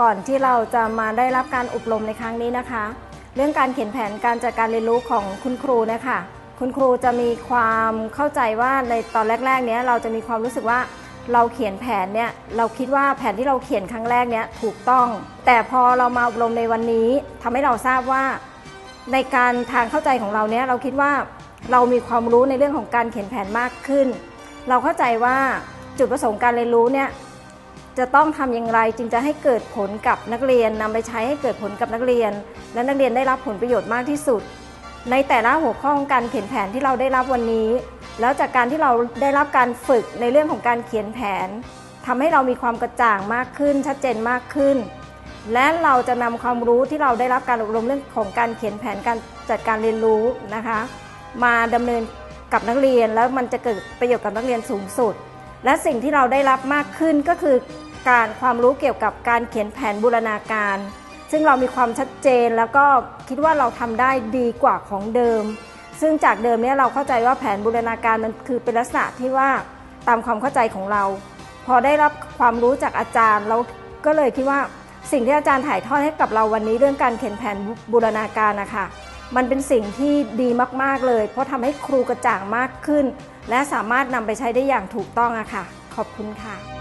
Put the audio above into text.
ก่อนที่เราจะมาได้รับการอบรมในครั้งนี้นะคะ เรื่องการเขียนแผนการจัดการเรียนรู้ของคุณครูนะคะคุณครูจะมีความเข้าใจว่าในตอนแรกๆเนี้ยเราจะมีความรู้สึกว่าเราเขียนแผนเนี่ยเราคิดว่าแผนที่เราเขียนครั้งแรกเนี้ยถูกต้อง แต่พอเรามาอบรมในวันนี้ทำให้เราทราบว่า ในการทางเข้าใจของเราเนี้ยเราคิดว่าเรามีความรู้ในเรื่องของการเขียนแผนมากขึ้น เราเข้าใจว่าจุดประสงค์การเรียนรู้เนี่ย จะต้องทำอย่างไรจึงจะให้เกิดผลกับนักเรียนนำไปใช้ให้เกิดผลกับนักเรียน และนักเรียนได้รับผลประโยชน์มากที่สุด ในแต่ละหัวข้อของการเขียนแผนที่เราได้รับวันนี้ แล้วจากการที่เราได้รับการฝึกในเรื่องของการเขียนแผนทำให้เรามีความกระจ่างมากขึ้น ชัดเจนมากขึ้น และเราจะนำความรู้ที่เราได้รับการอบรมเรื่องของการเขียนแผนการจัดการเรียนรู้นะคะ มาดำเนินกับนักเรียนแล้วมันจะเกิดประโยชน์กับนักเรียนสูงสุด และสิ่งที่เราได้รับมากขึ้นก็คือการความรู้เกี่ยวกับการเขียนแผนบูรณาการ ซึ่งเรามีความชัดเจนแล้วก็คิดว่าเราทำได้ดีกว่าของเดิม ซึ่งจากเดิมเนี่ยเราเข้าใจว่าแผนบูรณาการมันคือเป็นลักษณะที่ว่าตามความเข้าใจของเรา พอได้รับความรู้จากอาจารย์เราก็เลยคิดว่าสิ่งที่อาจารย์ถ่ายทอดให้กับเราวันนี้เรื่องการเขียนแผนบูรณาการนะคะ มันเป็นสิ่งที่ดีมากๆเลย เพราะทำให้ครูกระจ่างมากขึ้น และสามารถนำไปใช้ได้อย่างถูกต้องอะค่ะ ขอบคุณค่ะ